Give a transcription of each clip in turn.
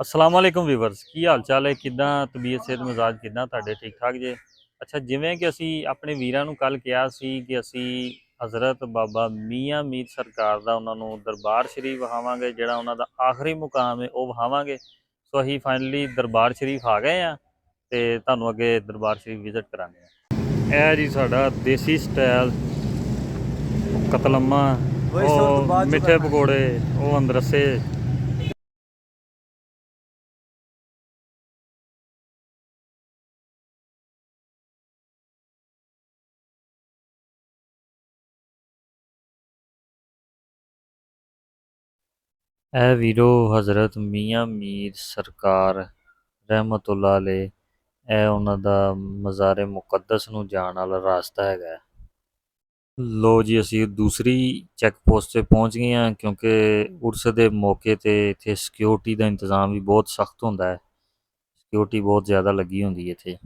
ਅਸਲਾਮ ਵਾਲੇਕੁਮ viewers ਕੀ ਹਾਲ ਚਾਲ ਹੈ? ਕਿਦਾਂ ਤਬੀਅਤ ਸਿਹਤ ਮਿਜ਼ਾਜ ਕਿਦਾਂ ਤੁਹਾਡੇ? ਠੀਕ ਠਾਕ ਜੇ? ਅੱਛਾ ਜਿਵੇਂ ਕਿ ਅਸੀਂ ਆਪਣੇ ਵੀਰਾਂ ਨੂੰ ਕੱਲ ਕਿਹਾ ਸੀ ਕਿ ਅਸੀਂ ਹਜ਼ਰਤ ਬਾਬਾ ਮੀਆਂ ਮੀਰ ਸਰਕਾਰ ਦਾ ਉਹਨਾਂ ਨੂੰ ਦਰਬਾਰ ਸ਼ਰੀਫ ਵਿਖਾਵਾਂਗੇ ਜਿਹੜਾ ਉਹਨਾਂ ਦਾ ਆਖਰੀ ਮੁਕਾਮ ਹੈ ਉਹ ਵਿਖਾਵਾਂਗੇ। ਸੋ ਅਸੀਂ ਫਾਈਨਲੀ ਦਰਬਾਰ ਸ਼ਰੀਫ ਆ ਗਏ ਆ ਤੇ ਤੁਹਾਨੂੰ ਅੱਗੇ ਦਰਬਾਰ ਸ਼ਰੀਫ ਵਿਜ਼ਿਟ ਕਰਾਂਗੇ। ਇਹ ਜੀ ਸਾਡਾ ਦੇਸੀ ਸਟਾਈਲ ਕਤਲਮਾ ਉਹੀ ਮਿੱਠੇ। ਪਕੌੜੇ ਉਹ ਅੰਦਰਸੇ ਇਹ ਵੀਰੋ ਹਜ਼ਰਤ ਮੀਆਂ ਮੀਰ ਸਰਕਾਰ ਰਹਿਮਤੁল্লাਹ ਅਲੇ ਇਹ ਉਹਨਾਂ ਦਾ ਮਜ਼ਾਰੇ ਮੁਕੱਦਸ ਨੂੰ ਜਾਣ ਵਾਲਾ ਰਾਸਤਾ ਹੈਗਾ ਹੈ। ਲੋ ਜੀ, ਅਸੀਂ ਦੂਸਰੀ ਚੈੱਕ ਪੋਸਟ ਤੇ ਪਹੁੰਚ ਗਏ ਹਾਂ, ਕਿਉਂਕਿ ਉਰਸ ਦੇ ਮੌਕੇ ਤੇ ਇੱਥੇ ਸਿਕਿਉਰਿਟੀ ਦਾ ਇੰਤਜ਼ਾਮ ਵੀ ਬਹੁਤ ਸਖਤ ਹੁੰਦਾ ਹੈ ਸਿਕਿਉਰਿਟੀ ਬਹੁਤ ਜ਼ਿਆਦਾ ਲੱਗੀ ਹੁੰਦੀ ਹੈ ਇੱਥੇ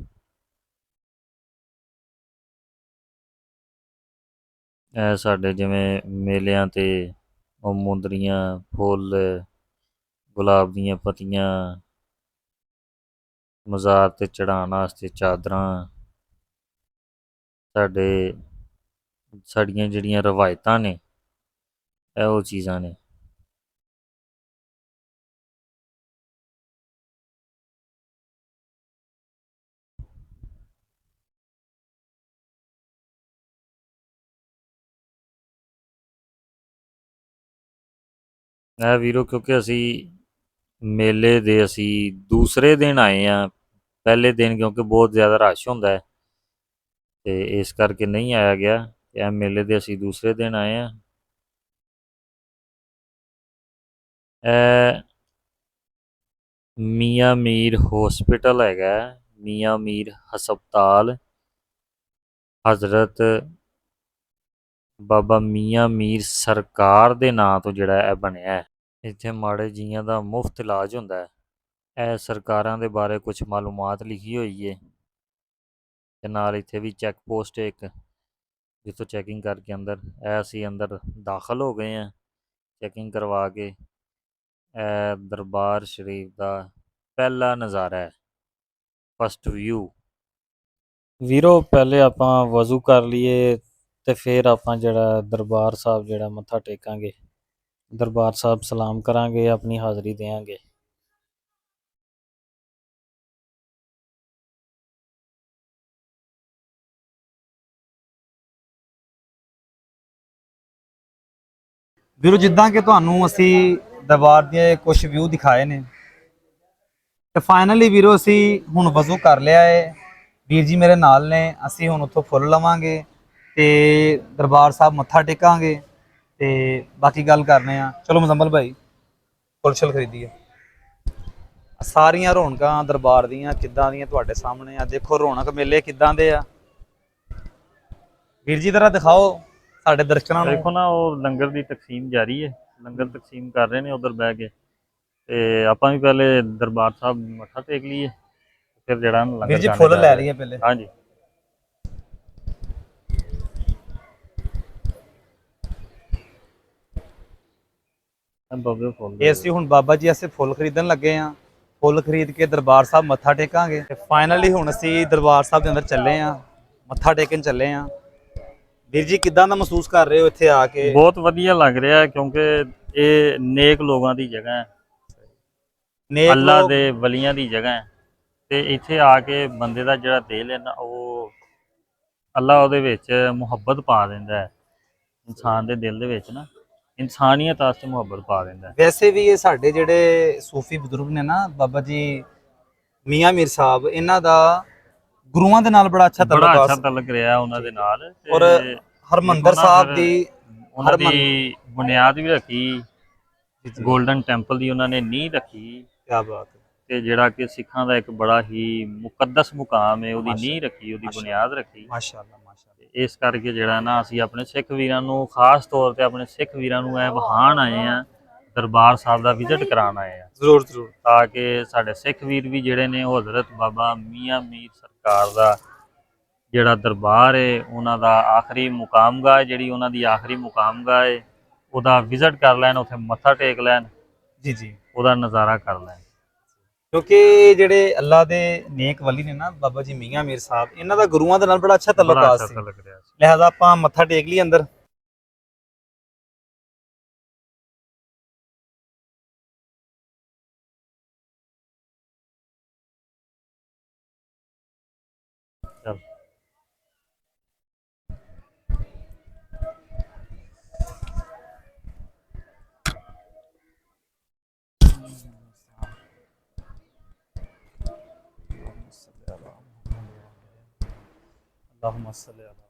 ਇਹ ਸਾਡੇ ਜਿਵੇਂ ਮੇਲਿਆਂ ਤੇ ਉਹ ਮੁੰਦਰੀਆਂ, ਫੁੱਲ, ਗੁਲਾਬ ਦੀਆਂ ਪੱਤੀਆਂ, ਮਜ਼ਾਰ ਤੇ ਚੜਾਉਣ ਵਾਸਤੇ ਚਾਦਰਾਂ, ਸਾਡੇ, ਸਾਡੀਆਂ ਜਿਹੜੀਆਂ ਰਵਾਇਤਾਂ ਨੇ, ਇਹੋ ਚੀਜ਼ਾਂ ਨੇ। ਇਹ ਵੀਰੋ, ਕਿਉਂਕਿ ਅਸੀਂ ਮੇਲੇ ਦੇ ਅਸੀਂ ਦੂਸਰੇ ਦਿਨ ਆਏ ਆ ਪਹਿਲੇ ਦਿਨ ਕਿਉਂਕਿ ਬਹੁਤ ਜ਼ਿਆਦਾ ਰਸ਼ ਹੁੰਦਾ ਹੈ। ਤੇ ਇਸ ਕਰਕੇ ਨਹੀਂ ਆਇਆ ਗਿਆ ਇਹ ਮੇਲੇ ਦੇ ਅਸੀਂ ਦੂਸਰੇ ਦਿਨ ਆਏ ਆ ਇਹ ਮੀਆਂ ਮੀਰ ਹਸਪੀਟਲ ਹੈਗਾ, ਮੀਆਂ ਮੀਰ ਹਸਪਤਾਲ, ਹਜ਼ਰਤ ਬਾਬਾ ਮੀਆਂ ਮੀਰ ਸਰਕਾਰ ਦੇ ਨਾਂ ਤੋਂ ਜਿਹੜਾ ਇਹ ਬਣਿਆ ਹੈ। ਇੱਥੇ ਮਾੜੇ ਜੀਆਂ ਦਾ ਮੁਫਤ ਇਲਾਜ ਹੁੰਦਾ ਹੈ। ਇਹ ਸਰਕਾਰਾਂ ਦੇ ਬਾਰੇ ਕੁਝ ਮਾਲੂਮਾਤ ਲਿਖੀ ਹੋਈ ਹੈ ਤੇ ਨਾਲ ਇੱਥੇ ਵੀ ਚੈੱਕ ਪੋਸਟ ਹੈ ਇੱਕ, ਜਿੱਥੋਂ ਚੈਕਿੰਗ ਕਰਕੇ ਅੰਦਰ, ਇਹ ਅਸੀਂ ਅੰਦਰ ਦਾਖਲ ਹੋ ਗਏ ਹਾਂ। ਚੈਕਿੰਗ ਕਰਵਾ ਕੇ ਇਹ ਦਰਬਾਰ ਸ਼ਰੀਫ ਦਾ ਪਹਿਲਾ ਨਜ਼ਾਰਾ ਹੈ। ਫਸਟ ਵਿਊ ਵੀਰੋ, ਪਹਿਲੇ ਆਪਾਂ ਵਜ਼ੂ ਕਰ ਲਈਏ। ਤੇ ਫਿਰ ਆਪਾਂ ਜਿਹੜਾ ਦਰਬਾਰ ਸਾਹਿਬ ਜਿਹੜਾ ਮੱਥਾ ਟੇਕਾਂਗੇ। ਦਰਬਾਰ ਸਾਹਿਬ ਸਲਾਮ ਕਰਾਂਗੇ, ਆਪਣੀ ਹਾਜ਼ਰੀ ਦੇਵਾਂਗੇ। ਵੀਰੋ, ਜਿੱਦਾਂ ਕਿ ਤੁਹਾਨੂੰ ਅਸੀਂ ਦਰਬਾਰ ਦੇ ਕੁਝ ਵਿਊ ਦਿਖਾਏ ਨੇ। ਤੇ ਫਾਈਨਲੀ ਵੀਰੋ, ਅਸੀਂ ਹੁਣ ਵਜ਼ੂ ਕਰ ਲਿਆ ਹੈ ਵੀਰ ਜੀ ਮੇਰੇ ਨਾਲ ਨੇ, ਅਸੀਂ ਹੁਣ ਉੱਥੋਂ ਫੁੱਲ ਲਵਾਂਗੇ। ਤੇ ਦਰਬਾਰ ਸਾਹਿਬ ਮੱਥਾ ਟੇਕਾਂਗੇ ਤੇ ਬਾਕੀ ਗੱਲ ਕਰਨੇ ਆ। ਚਲੋ ਮੁਜ਼ੰਮਲ ਭਾਈ ਫੁੱਲ ਛਲ ਖਰੀਦੀਏ। ਸਾਰੀਆਂ ਰੌਣਕਾਂ ਦਰਬਾਰ ਦੀਆਂ ਕਿੱਦਾਂ ਦੀਆਂ ਤੁਹਾਡੇ ਸਾਹਮਣੇ ਆ? ਦੇਖੋ ਰੌਣਕ ਮੇਲੇ ਕਿੱਦਾਂ ਦੇ ਆ। ਵੀਰ ਜੀ ਜ਼ਰਾ ਦਿਖਾਓ ਸਾਡੇ ਦਰਸ਼ਕਾਂ ਨੂੰ। ਦੇਖੋ ਨਾ ਉਹ ਲੰਗਰ ਦੀ ਤਕਸੀਮ ਜਾਰੀ ਹੈ। ਲੰਗਰ ਤਕਸੀਮ ਕਰ ਰਹੇ ਨੇ ਉਧਰ ਬਹਿ ਕੇ। ਤੇ ਆਪਾਂ ਵੀ ਪਹਿਲੇ ਦਰਬਾਰ ਸਾਹਿਬ ਮੱਥਾ ਟੇਕ ਲਈਏ ਫਿਰ ਜਿਹੜਾ ਲੰਗਰ ਵੀਰ ਜੀ ਫੁੱਲ ਲੈ। ਲਈਏ ਪਹਿਲੇ। ਹਾਂਜੀ। ਬੱਬੇ ਫੁੱਲ ਇਹ ਅਸੀਂ ਹੁਣ ਬਾਬਾ ਜੀ ਅਸੀਂ ਫੁੱਲ ਖਰੀਦਣ ਲੱਗੇ ਆ ਫੁੱਲ ਖਰੀਦ ਕੇ ਦਰਬਾਰ ਸਾਹਿਬ ਮੱਥਾ ਟੇਕਾਂਗੇ। ਤੇ ਫਾਈਨਲੀ ਹੁਣ ਅਸੀਂ ਦਰਬਾਰ ਸਾਹਿਬ ਦੇ ਅੰਦਰ ਚੱਲੇ ਆ ਮੱਥਾ ਟੇਕਣ ਚੱਲੇ ਆ ਵੀਰ ਜੀ ਕਿਦਾਂ ਦਾ ਮਹਿਸੂਸ ਕਰ ਰਹੇ ਹੋ ਇੱਥੇ ਆ ਕੇ? ਬਹੁਤ ਵਧੀਆ ਲੱਗ ਰਿਹਾ ਹੈ ਕਿਉਂਕਿ ਇਹ ਨੇਕ ਲੋਕਾਂ ਦੀ ਜਗ੍ਹਾ ਹੈ। ਨੇਕ ਅੱਲਾ ਦੇ ਵਲੀਆਂ ਦੀ ਜਗ੍ਹਾ ਹੈ। ਤੇ ਇੱਥੇ ਆ ਕੇ ਬੰਦੇ ਦਾ ਜਿਹੜਾ ਦਿਲ ਹੈ ਨਾ ਉਹ ਅੱਲਾ ਉਹਦੇ ਵਿੱਚ ਮੁਹੱਬਤ ਪਾ ਦਿੰਦਾ ਹੈ। ਇਨਸਾਨ ਦੇ ਦਿਲ ਦੇ ਵਿੱਚ ਨਾ। ਇਨਸਾਨੀਅਤ ਵਾਸਤੇ ਮੁਹੱਬਤ ਪਾ ਦਿੰਦਾ ਵੈਸੇ ਵੀ ਇਹ ਸਾਡੇ ਜਿਹੜੇ ਸੂਫੀ ਬਜ਼ੁਰਗ ਨੇ ਨਾ ਬਾਬਾ ਜੀ ਮੀਆਂ ਮੀਰ ਸਾਹਿਬ ਇਹਨਾਂ ਦਾ ਗੁਰੂਆਂ ਦੇ ਨਾਲ ਬੜਾ ਅੱਛਾ ਬੜਾ ਤਲਕ ਅੱਛਾ ਤਲਕ ਰਿਹਾ ਉਹਨਾਂ ਦੇ ਨਾਲ ਔਰ ਹਰਮੰਦਰ ਸਾਹਿਬ ਦੀ ਉਹਨਾਂ ਦੀ ਬੁਨਿਆਦ ਵੀ ਰੱਖੀ। 골ਡਨ ਟੈਂਪਲ ਦੀ ਉਹਨਾਂ ਨੇ ਨੀਂਹ ਰੱਖੀ। ਕੀ ਬਾਤ ਤੇ ਜਿਹੜਾ ਕਿ ਸਿੱਖਾਂ ਦਾ ਇੱਕ ਬੜਾ ਹੀ ਮੁਕੱਦਸ ਮੁਕਾਮ ਹੈ ਉਹਦੀ ਨੀਂਹ ਰੱਖੀ ਉਹਦੀ ਬੁਨਿਆਦ ਰੱਖੀ। ਮਾਸ਼ਾਅੱਲਾ ਇਸ ਕਰਕੇ ਜਿਹੜਾ ਨਾ ਅਸੀਂ ਆਪਣੇ ਸਿੱਖ ਵੀਰਾਂ ਨੂੰ ਖਾਸ ਤੌਰ ਤੇ ਆਪਣੇ ਸਿੱਖ ਵੀਰਾਂ ਨੂੰ ਇਹ ਵਹਾਣ ਆਏ ਆ ਦਰਬਾਰ ਸਾਹਿਬ ਦਾ ਵਿਜ਼ਿਟ ਕਰਾਉਣ ਆਏ ਆ ਜ਼ਰੂਰ ਜ਼ਰੂਰ। ਤਾਂ ਕਿ ਸਾਡੇ ਸਿੱਖ ਵੀਰ ਵੀ ਜਿਹੜੇ ਨੇ ਉਹ ਹਜ਼ਰਤ ਬਾਬਾ ਮੀਆਂ ਮੀਰ ਸਰਕਾਰ ਦਾ ਜਿਹੜਾ ਦਰਬਾਰ ਹੈ ਉਹਨਾਂ ਦਾ ਆਖਰੀ ਮੁਕਾਮਗਾ ਜਿਹੜੀ ਉਹਨਾਂ ਦੀ ਆਖਰੀ ਮੁਕਾਮਗਾ ਹੈ ਉਹਦਾ ਵਿਜ਼ਿਟ ਕਰ ਲੈਣ ਉੱਥੇ ਮੱਥਾ ਟੇਕ ਲੈਣ ਜੀ ਜੀ। ਉਹਦਾ ਨਜ਼ਾਰਾ ਕਰ ਲੈਣ। ਕਿਉਂਕਿ ਜਿਹੜੇ ਅੱਲਾ ਦੇ ਨੇਕ ਵਲੀ ਨੇ ਨਾ ਬਾਬਾ ਜੀ ਮੀਆਂ ਮੀਰ ਸਾਹਿਬ ਇਹਨਾਂ ਦਾ ਗੁਰੂਆਂ ਦੇ ਨਾਲ ਬੜਾ ਅੱਛਾ ਤਲੁਕਾਤ ਸੀ। ਲਿਹਾਜ਼ਾ ਆਪਾਂ ਮੱਥਾ ਟੇਕ ਲਈ ਅੰਦਰ। ਚੱਲ। اللهم صل على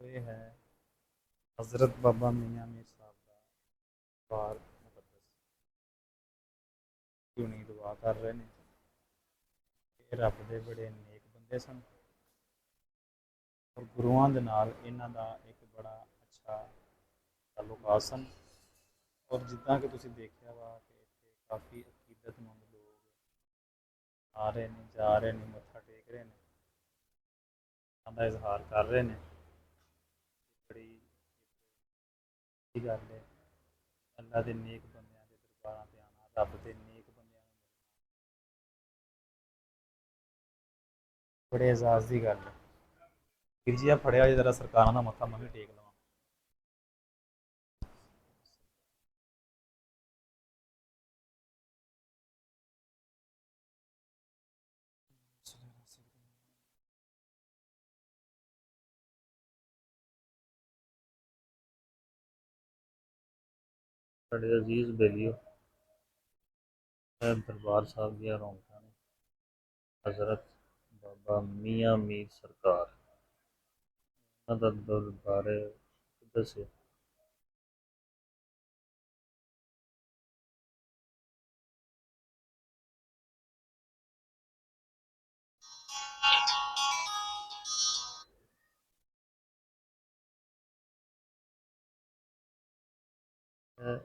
ਇਹ ਹੈ। ਹਜ਼ਰਤ ਬਾਬਾ ਮੀਆਂ ਮੀਰ ਸਾਹਿਬ ਦਾ ਬਾਰ ਮੁਕੱਦਸ। ਕਿਉਂ ਦੁਆ ਕਰ ਰਹੇ ਨੇ। ਇਹ ਰੱਬ ਦੇ ਬੜੇ ਨੇਕ ਬੰਦੇ ਸਨ। ਔਰ ਗੁਰੂਆਂ ਦੇ ਨਾਲ ਇਹਨਾਂ ਦਾ ਇੱਕ ਬੜਾ ਅੱਛਾ ਤਾਲੁਕਾਤ ਸਨ। ਔਰ ਜਿੱਦਾਂ ਕਿ ਤੁਸੀਂ ਦੇਖਿਆ ਵਾ ਕਿ ਇੱਥੇ ਕਾਫੀ ਅਕੀਦਤਮੰਦ ਲੋਕ ਆ ਰਹੇ ਨੇ, ਜਾ ਰਹੇ ਨੇ, ਮੱਥਾ ਟੇਕ ਰਹੇ ਨੇ। ਦਾ ਇਜ਼ਹਾਰ ਕਰ ਰਹੇ ਨੇ। ਬੜੀ ਕੀ ਗੱਲ ਹੈ। ਅੱਲਾ ਦੇ ਨੇਕ ਬੰਦਿਆਂ ਦੇ ਦਰਬਾਰਾਂ ਤੇ ਆਣਾ ਰੱਬ ਦੇ ਨੇਕ ਬੰਦਿਆਂ ਨੂੰ ਬੜੇ ਇਜ਼ਾਜ਼ ਦੀ ਗੱਲ ਹੈ। ਵੀਰ ਜੀ ਆ ਫੜਿਆ ਜੇ ਜ਼ਰਾ ਸਰਕਾਰਾਂ ਦਾ ਮੱਥਾ ਮੈਂ ਵੀ ਟੇਕ ਲਵਾਂ ਸਾਡੇ ਅਜ਼ੀਜ਼ ਬੇਲੀਓ ਇਹ ਦਰਬਾਰ ਸਾਹਿਬ ਦੀਆਂ ਰੌਣਕਾਂ ਨੇ। ਹਜ਼ਰਤ ਬਾਬਾ ਮੀਆਂ ਮੀਰ ਸਰਕਾਰ, ਉਹਨਾਂ ਦਾ ਦਰਬਾਰ ਦੱਸੇ ਇਹ ਇਹ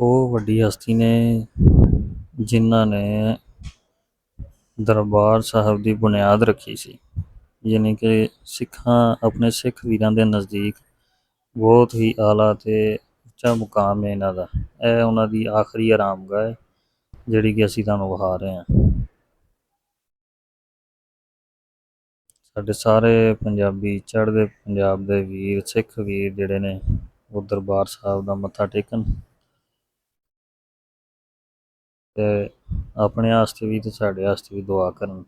ਉਹ ਵੱਡੀ ਹਸਤੀ ਨੇ, ਜਿਨ੍ਹਾਂ ਨੇ ਦਰਬਾਰ ਸਾਹਿਬ ਦੀ ਬੁਨਿਆਦ ਰੱਖੀ ਸੀ। ਯਾਨੀ ਕਿ ਸਿੱਖਾਂ ਆਪਣੇ ਸਿੱਖ ਵੀਰਾਂ ਦੇ ਨਜ਼ਦੀਕ ਬਹੁਤ ਹੀ ਆਲਾ ਤੇ ਉੱਚਾ ਮੁਕਾਮ ਹੈ ਇਹਨਾਂ ਦਾ। ਇਹ ਉਹਨਾਂ ਦੀ ਆਖਰੀ ਆਰਾਮਗਾਹ ਹੈ, ਜਿਹੜੀ ਕਿ ਅਸੀਂ ਤੁਹਾਨੂੰ ਵਿਖਾ ਰਹੇ ਹਾਂ। ਸਾਡੇ ਸਾਰੇ ਪੰਜਾਬੀ, ਚੜ੍ਹਦੇ ਪੰਜਾਬ ਦੇ ਵੀਰ, ਸਿੱਖ ਵੀਰ ਜਿਹੜੇ ਨੇ, ਉਹ ਦਰਬਾਰ ਸਾਹਿਬ ਦਾ ਮੱਥਾ ਟੇਕਣ। ਤੇ ਆਪਣੇ ਵਾਸਤੇ ਵੀ ਤੇ ਸਾਡੇ ਵਾਸਤੇ ਵੀ ਦੁਆ ਕਰਨ।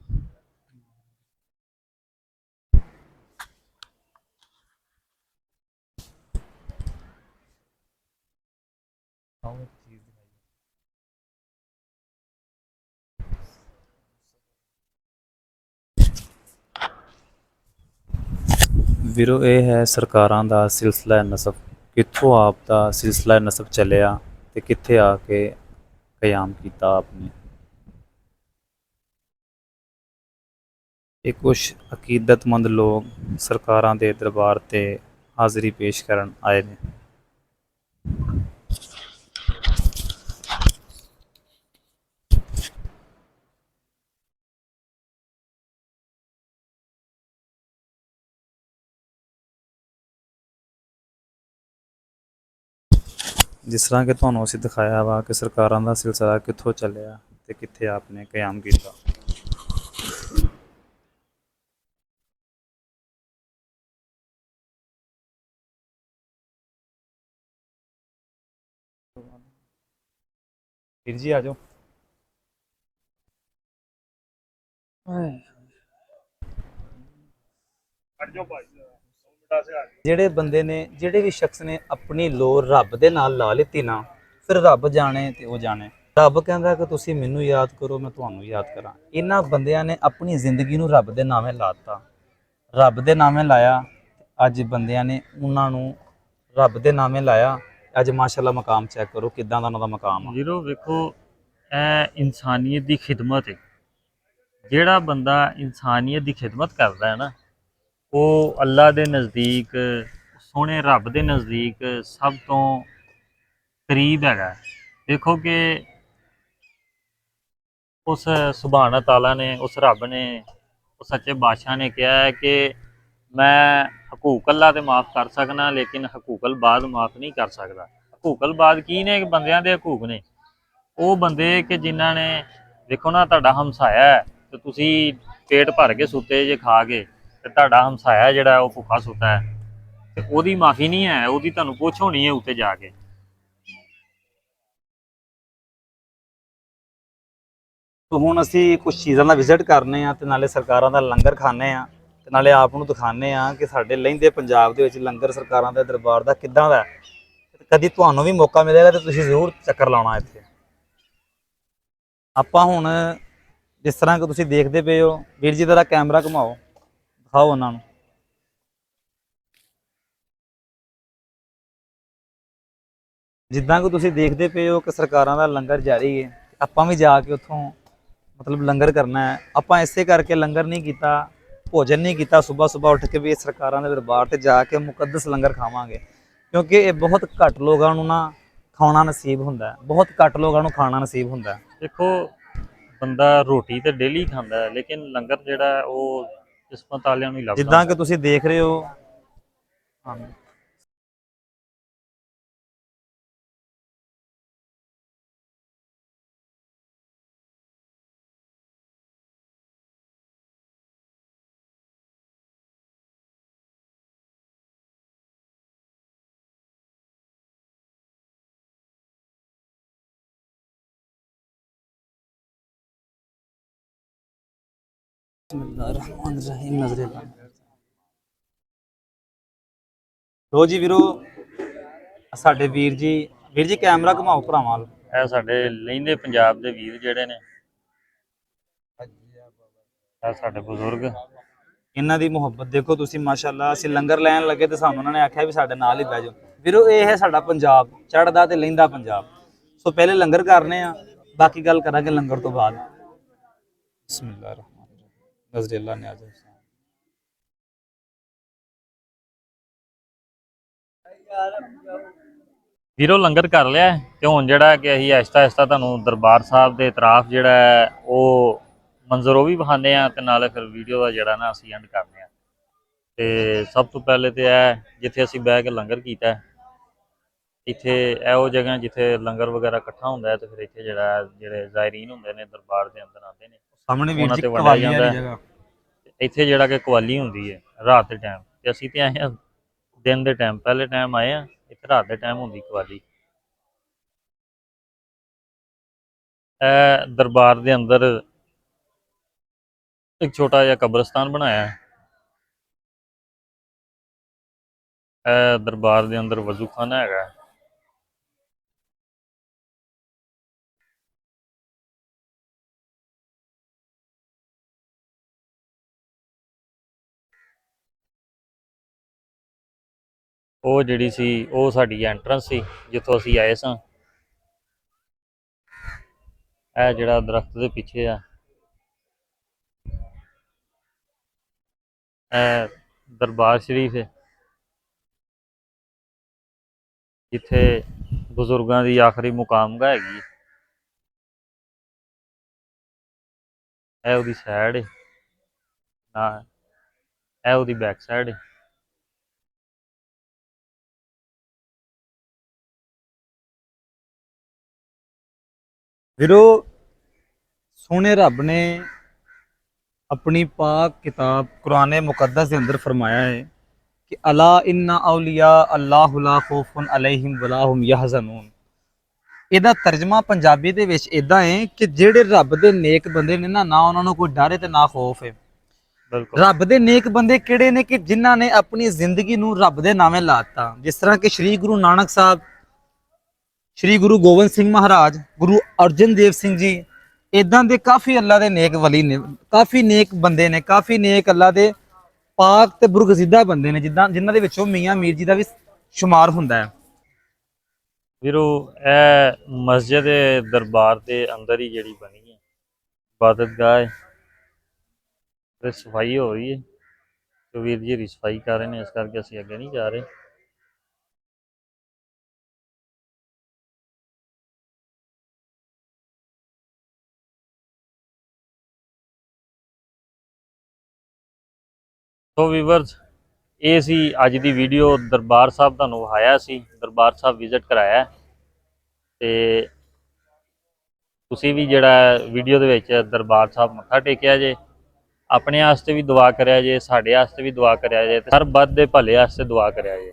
ਵੀਰੋ, ਇਹ ਹੈ ਸਰਕਾਰਾਂ ਦਾ ਸਿਲਸਿਲਾ ਨਸਬ ਕਿੱਥੋਂ ਆਪ ਦਾ ਸਿਲਸਿਲਾ ਨਸਬ ਚੱਲਿਆ ਤੇ ਕਿੱਥੇ ਆ ਕੇ ਕਿਆਮ ਕੀਤਾ ਆਪਨੇ। ਇਹ ਕੁਛ ਅਕੀਦਤਮੰਦ ਲੋਕ ਸਰਕਾਰਾਂ ਦੇ ਦਰਬਾਰ ਤੇ ਹਾਜ਼ਰੀ ਪੇਸ਼ ਕਰਨ ਆਏ ਨੇ। ਜਿਸ ਤਰ੍ਹਾਂ ਕਿ ਤੁਹਾਨੂੰ ਅਸੀਂ ਦਿਖਾਇਆ ਵਾ ਕਿ ਸਰਕਾਰਾਂ ਦਾ ਸਿਲਸਿਲਾ ਕਿੱਥੋਂ ਚੱਲਿਆ ਤੇ ਕਿੱਥੇ ਆਪਨੇ ਕਿਆਮ ਕੀਤਾ। ਵੀਰ ਜੀ ਆ ਜਾਓ। ਜਿਹੜੇ ਬੰਦੇ ਨੇ ਜਿਹੜੇ ਵੀ ਸ਼ਖਸ ਨੇ ਆਪਣੀ ਲੋੜ ਰੱਬ ਦੇ ਨਾਲ ਲਾ ਲਿੱਤੀ ਨਾ ਫਿਰ ਰੱਬ ਜਾਣੇ ਤੇ ਉਹ ਜਾਣੇ। ਰੱਬ ਕਹਿੰਦਾ ਕਿ ਤੁਸੀਂ ਮੈਨੂੰ ਯਾਦ ਕਰੋ ਮੈਂ ਤੁਹਾਨੂੰ ਯਾਦ ਕਰਾਂ। ਇਹਨਾਂ ਬੰਦਿਆਂ ਨੇ ਆਪਣੀ ਜ਼ਿੰਦਗੀ ਨੂੰ ਰੱਬ ਦੇ ਨਾਮੇ ਲਾਤਾ ਰੱਬ ਦੇ ਨਾਮੇ ਲਾਇਆ ਅੱਜ ਬੰਦਿਆਂ ਨੇ ਉਹਨਾਂ ਨੂੰ ਰੱਬ ਦੇ ਨਾਮੇ ਲਾਇਆ। ਅੱਜ ਮਾਸ਼ਾਅੱਲਾ ਮਕਾਮ ਚੈੱਕ ਕਰੋ ਕਿਦਾਂ ਦਾ ਉਹਨਾਂ ਦਾ ਮਕਾਮ ਆ। ਵੀਰੋ ਵੇਖੋ ਇਹ ਇਨਸਾਨੀਅਤ ਦੀ ਖਿਦਮਤ ਹੈ ਜਿਹੜਾ ਬੰਦਾ ਇਨਸਾਨੀਅਤ ਦੀ ਖਿਦਮਤ ਕਰਦਾ ਹੈ ਨਾ ਉਹ ਅੱਲਾ ਦੇ ਨਜ਼ਦੀਕ, ਸੋਹਣੇ ਰੱਬ ਦੇ ਨਜ਼ਦੀਕ ਸਭ ਤੋਂ ਕਰੀਬ ਹੈਗਾ। ਦੇਖੋ ਕਿ ਉਸ ਸੁਭਾਨ ਤਾਲਾ ਨੇ, ਉਸ ਰੱਬ ਨੇ ਉਹ ਸੱਚੇ ਬਾਦਸ਼ਾਹ ਨੇ ਕਿਹਾ ਹੈ ਕਿ ਮੈਂ ਹਕੂਕ ਅੱਲਾ ਤੇ ਮਾਫ ਕਰ ਸਕਣਾ ਲੇਕਿਨ ਹਕੂਕਲ ਬਾਦ ਮਾਫ ਨਹੀਂ ਕਰ ਸਕਦਾ। ਹਕੂਕਲ ਬਾਦ ਕੀ ਨੇ? ਬੰਦਿਆਂ ਦੇ ਹਕੂਕ ਨੇ। ਉਹ ਬੰਦੇ ਕਿ ਜਿਨ੍ਹਾਂ ਨੇ, ਦੇਖੋ ਨਾ ਤੁਹਾਡਾ ਹਮਸਾਇਆ ਹੈ, ਤੇ ਤੁਸੀਂ ਪੇਟ ਭਰ ਕੇ ਸੁੱਤੇ ਜੇ ਖਾ ਕੇ ਤੇ ਤੁਹਾਡਾ ਹਮਸਾਇਆ ਜਿਹੜਾ ਉਹ ਭੁੱਖਾ ਸੁੱਤਾ ਹੈ। ਤੇ ਉਹਦੀ ਮਾਫੀ ਨਹੀਂ ਹੈ, ਉਹਦੀ ਤੁਹਾਨੂੰ ਪੁੱਛ ਹੋਣੀ ਹੈ ਉੱਤੇ ਜਾ ਕੇ। ਤੋ ਹੁਣ ਅਸੀਂ ਕੁਝ ਚੀਜ਼ਾਂ ਦਾ ਵਿਜ਼ਿਟ ਕਰਨੇ ਆ ਤੇ ਨਾਲੇ ਸਰਕਾਰਾਂ ਦਾ ਲੰਗਰ ਖਾਣੇ ਆ ਤੇ ਨਾਲੇ ਆਪ ਨੂੰ ਦਿਖਾਣੇ ਆ ਕਿ ਸਾਡੇ ਲਹਿੰਦੇ ਪੰਜਾਬ ਦੇ ਵਿੱਚ ਲੰਗਰ ਸਰਕਾਰਾਂ ਦੇ ਦਰਬਾਰ ਦਾ ਕਿੱਦਾਂ ਦਾ ਕਦੀ ਤੁਹਾਨੂੰ ਵੀ ਮੌਕਾ ਮਿਲੇਗਾ ਤੇ ਤੁਸੀਂ ਜ਼ਰੂਰ ਚੱਕਰ ਲਾਉਣਾ ਇੱਥੇ। ਆਪਾਂ ਹੁਣ ਜਿਸ ਤਰ੍ਹਾਂ ਕਿ ਤੁਸੀਂ ਦੇਖਦੇ ਪਏ ਹੋ, ਵੀਰ ਜੀ ਦਾ ਕੈਮਰਾ ਘੁਮਾਓ। ਦਿਖਾਓ ਉਹਨਾਂ ਨੂੰ। ਜਿੱਦਾਂ ਕਿ ਤੁਸੀਂ ਦੇਖਦੇ ਪਏ ਹੋ ਕਿ ਸਰਕਾਰਾਂ ਦਾ ਲੰਗਰ ਜਾਰੀ ਹੈ, ਆਪਾਂ ਵੀ ਜਾ ਕੇ ਉੱਥੋਂ ਮਤਲਬ ਲੰਗਰ ਕਰਨਾ ਹੈ। ਆਪਾਂ ਇਸੇ ਕਰਕੇ ਲੰਗਰ ਨਹੀਂ ਕੀਤਾ, ਭੋਜਨ ਨਹੀਂ ਕੀਤਾ ਸਵੇਰ ਸਵੇਰ ਉੱਠ ਕੇ ਵੀ ਇਹ ਸਰਕਾਰਾਂ ਦੇ ਦਰਬਾਰ ਤੇ ਜਾ ਕੇ ਮੁਕੱਦਸ ਲੰਗਰ ਖਾਵਾਂਗੇ। ਕਿਉਂਕਿ ਇਹ ਬਹੁਤ ਘੱਟ ਲੋਕਾਂ ਨੂੰ ਨਾ ਖਾਣਾ ਨਸੀਬ ਹੁੰਦਾ ਹੈ। ਬਹੁਤ ਘੱਟ ਲੋਕਾਂ ਨੂੰ ਖਾਣਾ ਨਸੀਬ ਹੁੰਦਾ ਹੈ। ਦੇਖੋ, ਬੰਦਾ ਰੋਟੀ ਤੇ ਡੇਲੀ ਖਾਂਦਾ ਹੈ, ਲੇਕਿਨ ਲੰਗਰ ਜਿਹੜਾ ਹੈ ਉਹ ਕਿਸਮਤ ਵਾਲਿਆਂ ਨੂੰ ਹੀ ਲੱਭਦਾ ਜਿੱਦਾਂ ਕਿ ਤੁਸੀਂ ਦੇਖ ਰਹੇ ਹੋ। ਹਾਂ ਬਿਸਮਿਲ੍ਲਾਹਿਰਰਹਿਮਾਨਿਰਰਹੀਮ ਨਜ਼ਰੇ ਲਾ ਲੋ ਜੀ ਵੀਰੋ ਸਾਡੇ ਵੀਰ ਜੀ ਵੀਰ ਜੀ ਕੈਮਰਾ ਘੁਮਾਓ ਭਰਾਵਾਂ ਵੱਲ। ਇਹ ਸਾਡੇ ਲਹਿੰਦੇ ਪੰਜਾਬ ਦੇ ਵੀਰ ਜਿਹੜੇ ਨੇ। ਇਹ ਸਾਡੇ ਬਜ਼ੁਰਗ। ਇਹਨਾਂ ਦੀ ਮੁਹੱਬਤ ਦੇਖੋ ਤੁਸੀਂ ਮਾਸ਼ਾਅੱਲਾ ਅਸੀਂ ਲੰਗਰ ਲੈਣ ਲੱਗੇ ਤੇ ਸਾਨੂੰ ਉਹਨਾਂ ਨੇ ਆਖਿਆ ਵੀ ਸਾਡੇ ਨਾਲ ਹੀ ਬਹਿ ਜਾਓ। ਵੀਰੋ ਇਹ ਹੈ ਸਾਡਾ ਪੰਜਾਬ ਚੜਦਾ ਤੇ ਲਹਿੰਦਾ ਪੰਜਾਬ। ਸੋ ਪਹਿਲੇ ਲੰਗਰ ਕਰਨੇ ਆ ਬਾਕੀ ਗੱਲ ਕਰਾਂਗੇ ਲੰਗਰ ਤੋਂ ਬਾਅਦ। ਬਿਸਮਿਲ੍ਲਾਹਿਰਰਹਿਮਾਨਿਰਰਹੀਮ ਨਜ਼ਰੇ ਅੱਲਾ ਨੇ ਵੀਰੋ ਲੰਗਰ ਕਰ ਲਿਆ ਹੈ ਤੇ ਹੁਣ ਜਿਹੜਾ ਕਿ ਅਸੀਂ ਆਹਿਸਤਾ ਆਹਿਸਤਾ ਤੁਹਾਨੂੰ ਦਰਬਾਰ ਸਾਹਿਬ ਦੇ ਇਤਰਾਫ ਜਿਹੜਾ ਹੈ ਉਹ ਮੰਜ਼ਰ ਉਹ ਵੀ ਵਿਖਾਉਂਦੇ ਆ ਤੇ ਨਾਲੇ ਫਿਰ ਵੀਡੀਓ ਦਾ ਜਿਹੜਾ ਨਾ ਅਸੀਂ ਐਂਡ ਕਰਦੇ ਆ ਤੇ ਸਭ ਤੋਂ ਪਹਿਲੇ ਤੇ ਇਹ ਜਿੱਥੇ ਅਸੀਂ ਬਹਿ ਕੇ ਲੰਗਰ ਕੀਤਾ ਹੈ, ਇੱਥੇ ਇਹੋ ਜਗ੍ਹਾ ਜਿੱਥੇ ਲੰਗਰ ਵਗੈਰਾ ਇਕੱਠਾ ਹੁੰਦਾ ਹੈ ਤੇ ਫਿਰ ਇੱਥੇ ਜਿਹੜਾ ਜਿਹੜੇ ਜ਼ਾਇਰੀਨ ਹੁੰਦੇ ਨੇ ਦਰਬਾਰ ਦੇ ਅੰਦਰ ਆਉਂਦੇ ਨੇ। ਸਾਹਮਣੇ ਵੀਰ ਉਹਨਾਂ ਜੀ ਤੇ ਵੰਡਿਆ ਕਵਾਲੀ ਜਾਂਦਾ ਵਾਲੀ ਹੈ। ਜਗ੍ਹਾ ਤੇ ਇੱਥੇ ਜਿਹੜਾ ਕਿ ਕਵਾਲੀ ਹੁੰਦੀ ਹੈ ਰਾਤ ਦੇ ਟਾਈਮ ਤੇ ਅਸੀਂ ਤੇ ਆਏ ਆ ਦਿਨ ਦੇ ਟਾਈਮ ਪਹਿਲੇ ਟਾਈਮ ਆਏ ਆ ਇੱਥੇ ਰਾਤ ਦੇ ਟਾਈਮ ਹੁੰਦੀ ਕਵਾਲੀ ਇਹ ਦਰਬਾਰ ਦੇ ਅੰਦਰ ਇੱਕ ਛੋਟਾ ਜਿਹਾ ਕਬਰਸਤਾਨ ਬਣਾਇਆ ਹੈ ਇਹ ਦਰਬਾਰ ਦੇ ਅੰਦਰ ਵਜ਼ੂਖਾਨਾ ਹੈਗਾ ਹੈ। ਉਹ ਜਿਹੜੀ ਸੀ, ਉਹ ਸਾਡੀ ਐਂਟਰੈਂਸ ਸੀ, ਜਿੱਥੋਂ ਅਸੀਂ ਆਏ ਸਾਂ। ਇਹ ਜਿਹੜਾ ਦਰਖਤ ਦੇ ਪਿੱਛੇ ਆ। ਇਹ ਦਰਬਾਰ ਸ਼ਰੀਫ ਹੈ। ਜਿੱਥੇ ਬਜ਼ੁਰਗਾਂ ਦੀ ਆਖਰੀ ਮੁਕਾਮਗਾ ਹੈਗੀ ਹੈ। ਇਹ ਉਹਦੀ ਸਾਈਡ ਹੈ। ਨਾ, ਇਹ ਉਹਦੀ ਬੈਕ ਸਾਈਡ ਹੈ। ਵੀਰੋ ਸੋਹਣੇ ਰੱਬ ਨੇ ਆਪਣੀ ਪਾਕ ਕਿਤਾਬ ਕੁਰਾਨ ਮੁਕੱਦਸ ਦੇ ਅੰਦਰ ਫਰਮਾਇਆ ਹੈ ਕਿ ਅਲਾ ਇੰਨਾ ਔਲੀਆ ਅੱਲਾਹੁ ਲਾ ਖੌਫੁਨ ਅਲੈਹਿਮ ਵਲਾ ਹੁਮ ਯਹਜ਼ਨੂਨ। ਇਹਦਾ ਤਰਜਮਾ ਪੰਜਾਬੀ ਦੇ ਵਿੱਚ ਇਦਾਂ ਹੈ ਕਿ ਜਿਹੜੇ ਰੱਬ ਦੇ ਨੇਕ ਬੰਦੇ ਨੇ ਨਾ ਨਾ ਉਹਨਾਂ ਨੂੰ ਕੋਈ ਡਰ ਹੈ ਤੇ ਨਾ ਖੌਫ ਹੈ। ਬਿਲਕੁਲ। ਰੱਬ ਦੇ ਨੇਕ ਬੰਦੇ ਕਿਹੜੇ ਨੇ ਕਿ ਜਿਨ੍ਹਾਂ ਨੇ ਆਪਣੀ ਜ਼ਿੰਦਗੀ ਨੂੰ ਰੱਬ ਦੇ ਨਾਮੇ ਲਾਤਾ ਜਿਸ ਤਰ੍ਹਾਂ ਕਿ ਸ੍ਰੀ ਗੁਰੂ ਨਾਨਕ ਸਾਹਿਬ ਸ੍ਰੀ ਗੁਰੂ ਗੋਬਿੰਦ ਸਿੰਘ ਮਹਾਰਾਜ, ਗੁਰੂ ਅਰਜਨ ਦੇਵ ਸਿੰਘ ਜੀ ਇਦਾਂ ਦੇ ਕਾਫੀ ਅੱਲਾ ਦੇ ਨੇਕ ਵਲੀ ਨੇ, ਕਾਫੀ ਨੇਕ ਬੰਦੇ ਨੇ, ਕਾਫੀ ਨੇਕ ਅੱਲਾ ਦੇ ਪਾਕ ਤੇ ਬੁਰਗਜ਼ੀਦਾ ਬੰਦੇ ਨੇ, ਜਿੱਦਾਂ ਜਿਨ੍ਹਾਂ ਦੇ ਵਿੱਚੋਂ ਮੀਆਂ ਮੀਰ ਜੀ ਦਾ ਵੀ ਸ਼ੁਮਾਰ ਹੁੰਦਾ ਹੈ। ਵੀਰੋ, ਇਹ ਮਸਜਿਦ ਦਰਬਾਰ ਦੇ ਅੰਦਰ ਹੀ ਜਿਹੜੀ ਬਣੀ ਹੈ। ਇਬਾਦਤਗਾਹ ਹੈ। ਤੇ ਸਫ਼ਾਈ ਹੋ ਰਹੀ ਹੈ। ਤੇ ਵੀਰ ਜੀ ਸਫ਼ਾਈ ਕਰ ਰਹੇ ਨੇ, ਇਸ ਕਰਕੇ ਅਸੀਂ ਅੱਗੇ ਨਹੀਂ ਜਾ ਰਹੇ। ਸੋ ਵੀਵਰਸ, ਇਹ ਸੀ ਅੱਜ ਦੀ ਵੀਡੀਓ। ਦਰਬਾਰ ਸਾਹਿਬ ਤੁਹਾਨੂੰ ਵਿਖਾਇਆ ਸੀ। ਦਰਬਾਰ ਸਾਹਿਬ ਵਿਜ਼ਿਟ ਕਰਾਇਆ। ਤੇ ਤੁਸੀਂ ਵੀ ਜਿਹੜਾ ਵੀਡੀਓ ਦੇ ਵਿੱਚ ਦਰਬਾਰ ਸਾਹਿਬ ਮੱਥਾ ਟੇਕਿਆ ਜੇ, ਆਪਣੇ ਵਾਸਤੇ ਵੀ ਦੁਆ ਕਰਿਆ ਜੇ, ਸਾਡੇ ਵਾਸਤੇ ਵੀ ਦੁਆ ਕਰਿਆ ਜੇ, ਤੇ ਹਰ ਬੱਦ ਦੇ ਭਲੇ ਵਾਸਤੇ ਦੁਆ ਕਰਿਆ ਜੇ।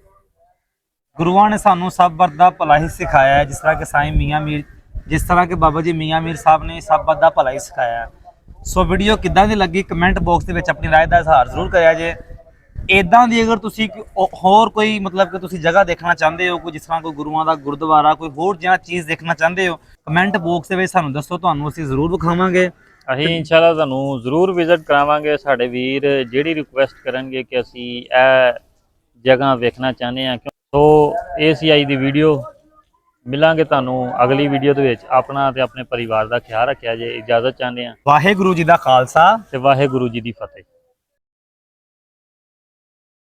ਗੁਰੂਆਂ ਨੇ ਸਾਨੂੰ ਸਭ ਵਰਤ ਦਾ ਭਲਾ ਹੀ ਸਿਖਾਇਆ ਜਿਸ ਤਰ੍ਹਾਂ ਕਿ ਸਾਈਂ ਮੀਆਂ ਮੀਰ ਜਿਸ ਤਰ੍ਹਾਂ ਕਿ ਬਾਬਾ ਜੀ ਮੀਆਂ ਮੀਰ ਸਾਹਿਬ ਨੇ ਸਭ ਵਰਤ ਦਾ ਭਲਾ ਹੀ ਸਿਖਾਇਆ ਸੋ ਵੀਡੀਓ ਕਿੱਦਾਂ ਦੀ ਲੱਗੀ ਕਮੈਂਟ ਬਾਕਸ ਦੇ ਵਿੱਚ ਆਪਣੀ رائے ਦਾ ਇਜ਼ਹਾਰ ਜ਼ਰੂਰ ਕਰਿਆ ਜੇ ਇਦਾਂ ਦੀ ਅਗਰ ਤੁਸੀਂ ਕੋਈ ਔ- ਹੋਰ ਕੋਈ ਮਤਲਬ ਕਿ ਤੁਸੀਂ ਜਗ੍ਹਾ ਦੇਖਣਾ ਚਾਹੁੰਦੇ ਹੋ ਕੋਈ ਜਿਸ ਤਰ੍ਹਾਂ ਕੋਈ ਗੁਰੂਆਂ ਦਾ ਗੁਰਦੁਆਰਾ ਕੋਈ ਹੋਰ ਜਿਹਾ ਚੀਜ਼ ਦੇਖਣਾ ਚਾਹੁੰਦੇ ਹੋ ਕਮੈਂਟ ਬਾਕਸ ਦੇ ਵਿੱਚ ਸਾਨੂੰ ਦੱਸੋ ਤੁਹਾਨੂੰ ਅਸੀਂ ਜ਼ਰੂਰ ਵਿਖਾਵਾਂਗੇ ਅਸੀਂ ਇਨਸ਼ਾਅੱਲਾ ਤੁਹਾਨੂੰ ਜ਼ਰੂਰ ਵਿਜ਼ਿਟ ਕਰਾਵਾਂਗੇ ਸਾਡੇ ਵੀਰ ਜਿਹੜੀ ਰਿਕੁਐਸਟ ਕਰਨਗੇ ਕਿ ਅਸੀਂ ਇਹ ਜਗ੍ਹਾ ਵੇਖਣਾ ਚਾਹੁੰਦੇ ਹਾਂ ਕਿਉਂ ਸੋ ਇਹ ਸੀ ਅੱਜ ਦੀ ਵੀਡੀਓ ਮਿਲਾਂਗੇ ਤੁਹਾਨੂੰ ਅਗਲੀ ਵੀਡੀਓ ਦੇ ਵਿੱਚ। ਆਪਣਾ ਤੇ ਆਪਣੇ ਪਰਿਵਾਰ ਦਾ ਖਿਆਲ ਰੱਖਿਆ ਜੇ ਇਜਾਜ਼ਤ ਚਾਹੁੰਦੇ ਹਾਂ ਵਾਹਿਗੁਰੂ ਜੀ ਦਾ ਖਾਲਸਾ। ਤੇ ਵਾਹਿਗੁਰੂ ਜੀ ਦੀ ਫਤਿਹ।